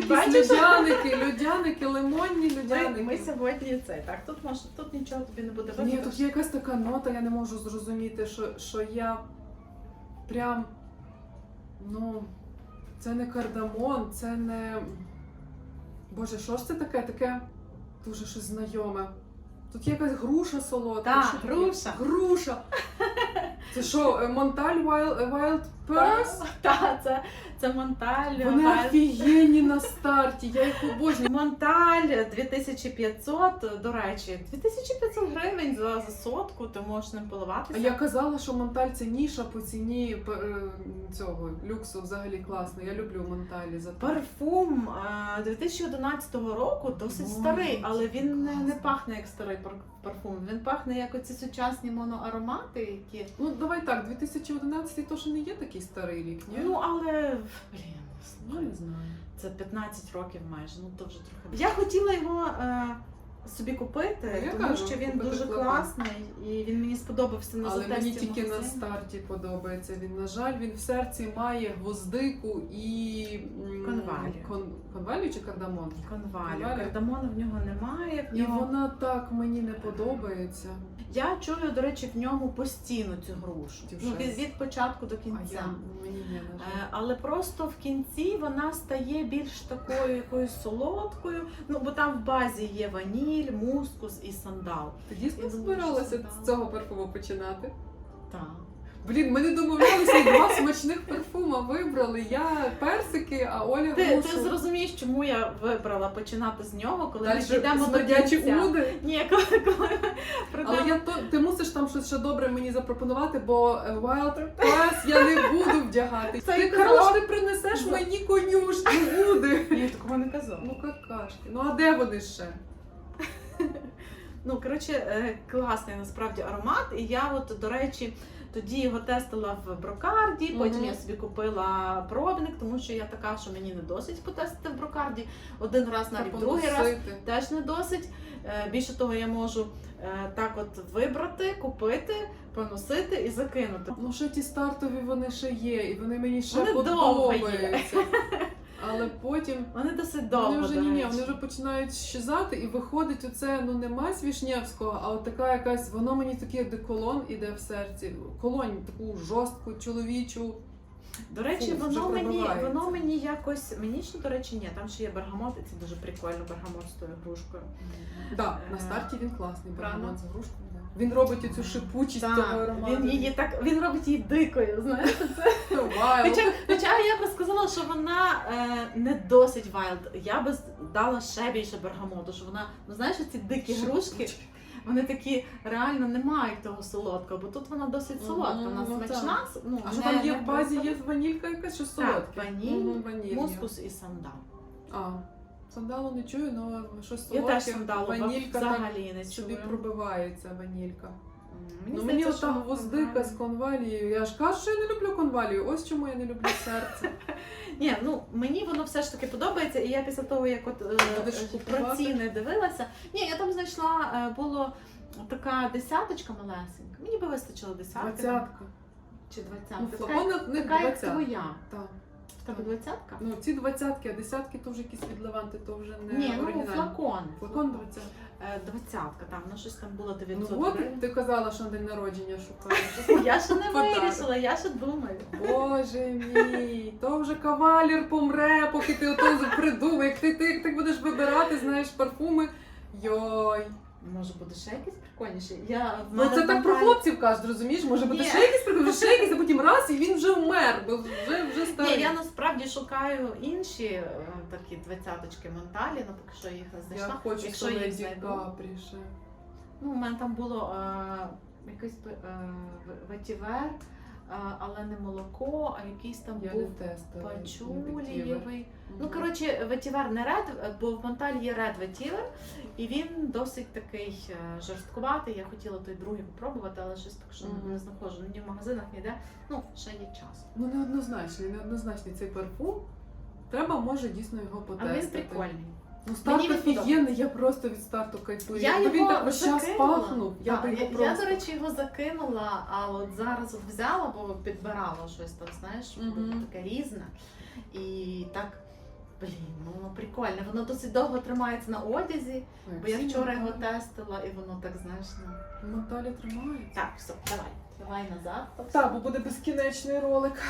якісь Бачиш? людяники, людяники, лимонні Ми, людяники. ми сьогодні це. Так, тут може, тут нічого тобі не буде Ні, видно. тут є якась така нота, я не можу зрозуміти, що, що я прям. Ну, це не кардамон, це не. Боже, що ж це таке? Таке дуже щось знайоме. Тут є якась груша солодка. Так, що таке? груша. Груша. Це що, Монталь Wild, Wild Pearls? Так, це, це Монталь. Вони Валь- офігенні на старті, я їх обожнюю. Монталь 2500, до речі, 2500 гривень за, за сотку, ти можеш ним А поливатися. я казала, що Монталь це ніша по ціні е, цього люксу взагалі класно. Я люблю Монталі за те. Парфум е, 2011 року досить Ой, старий, але він не, не пахне як старий пар- парфум. Він пахне як оці сучасні моноаромати, які. Ну давай так, 2011 то що не є такий старий рік, ні? Ну, але блін, ну, не знаю. це 15 років майже, ну то вже трохи. Я хотіла його е, собі купити, Я тому кажу, що він купити дуже класно. класний і він мені сподобався на Але мені тільки на старті подобається. Він, на жаль, він в серці має гвоздику і Конвалію. Кон, конвалію чи кардамон? Конвалію. Конвалію. Кардамону в нього немає. В І вона так мені не подобається. Я чую, до речі, в ньому постійно цю грушу. Ну, від, від початку до А кінця. я мені не. Е, Але просто в кінці вона стає більш такою якоюсь солодкою. Ну бо там в базі є ваніль, мускус і сандал. Ти дійсно збиралася з цього парфуму починати? Так. Блін, ми не домовлялися і два смачних парфума вибрали. Я персики, а Оля Ти, грушу. ти зрозумієш, чому я вибрала починати з нього, коли ми Далі до кінця. уди. Ні, коли, коли. Але я то ти мусиш там щось ще добре мені запропонувати, бо е, Wild Pass я не буду вдягати. Це ти казала, ти принесеш мені конюшні уди. Ні, такого не казала. Ну какашки. Ну а де вони ще? Ну, коротше, е, класний насправді аромат. І я, от, до речі, тоді його тестила в брокарді, потім Мгм. я собі купила пробник, тому що я така, що мені не досить потестити в брокарді. Один раз, навіть другий раз теж не досить. Е, Більше того, я можу е, так от вибрати, купити, поносити і закинути. Ну ще ті стартові вони ще є, і вони мені ще Вони довго є. подобаються. Але потім Вони досить довго. вони вже до ні, ні, вони вже починають щезати, і виходить оце, ну нема мазь Вішнєвського, а от така якась, воно мені такий деколон іде в серці. Колонь таку жорстку, чоловічу. До речі, Фу, воно мені, воно мені якось. Мені ще, до речі, ні, там ще є бергамот, і це дуже прикольно, бергамот з тою грушкою. Да, Е, на старті він класний, бергамот з грушкою. Він робить оцю шипучість того Так, аромату. він її так, він робить її дикою, знаєш. Вау. Хоча, хоча я би сказала, що вона е, не досить вайлд. Я би дала ще більше бергамоту, що вона, ну знаєш, ці дикі грушки, вони такі реально не мають того солодкого, бо тут вона досить солодка. Вона Мгм, ну смачна. Ну, А що там є в базі? Є ванілька якась, що солодка? ваніль, Мгм, ваніль мускус і сандал. А, сандалу не чую, але щось Я теж сандалу ванілька взагалі не собі пробивається ванілька. М, ну мені ота гвоздика з конвалією. Я ж кажу, що я не люблю конвалію. Ось чому я не люблю серце. Ні, ну мені воно все ж таки подобається, і я після того, як от е, про ціни дивилася. Ні, я там знайшла, е, було така десяточка малесенька. Мені би вистачило десятки. Двадцятка. Чи двадцятка. Ну, така як твоя. Так. В двадцятка? Ну ці двадцятки, а десятки то вже якісь від Леванти, то вже не Ні, ну оригінальні. флакон. Флакон двадцятка. Е, Двадцятка, там, ну щось там було Ну от гривень. ти казала, що на день народження шукаєш. Я ще не Подарок. вирішила, я ще думаю. Боже мій, то вже кавалір помре, поки ти ото придумав. Як ти, ти, як ти будеш вибирати, знаєш, парфуми. Йой. Може буде ще якийсь прикольніший? Я, в Ну мене це так про хлопців кажуть, розумієш? Може бути Ні. ще якийсь прикол, ще якийсь, а потім раз, і він вже вмер, бо вже, вже старий. Ні, я насправді шукаю інші е, такі двадцяточки Монталі, ну поки що їх не Я знайшла. хочу Якщо що їх Леді знайду. Капрі ще. Ну, у мене там було е, якийсь е, в- ветівер, е, але не молоко, а якийсь там Я був тестила. пачулієвий. Ну, коротше, ветівер не ред, бо в Монталі є ред ветівер, і він досить такий е, жорсткуватий. Я хотіла той другий попробувати, але щось так що Мгм. не знаходжу ні в магазинах, ніде. Ну, ще є час. Ну неоднозначний, неоднозначний цей парфум. Треба, може, дійсно його потестити. він прикольний. Ну, старт офігенний, я просто від старту кайфую. Я Якби він його так закинула. пахнув, я Так, би я, просто... я, до речі, його закинула, а от зараз от взяла, бо підбирала щось там, знаєш, Мгм. таке різне. І так Блін, ну воно прикольне. Воно досить довго тримається на одязі, бо я вчора його тестила, і воно так знаєш. Ну... Наталі тримає. Так, все, давай. Давай назад. Так, бо буде безкінечний ролик.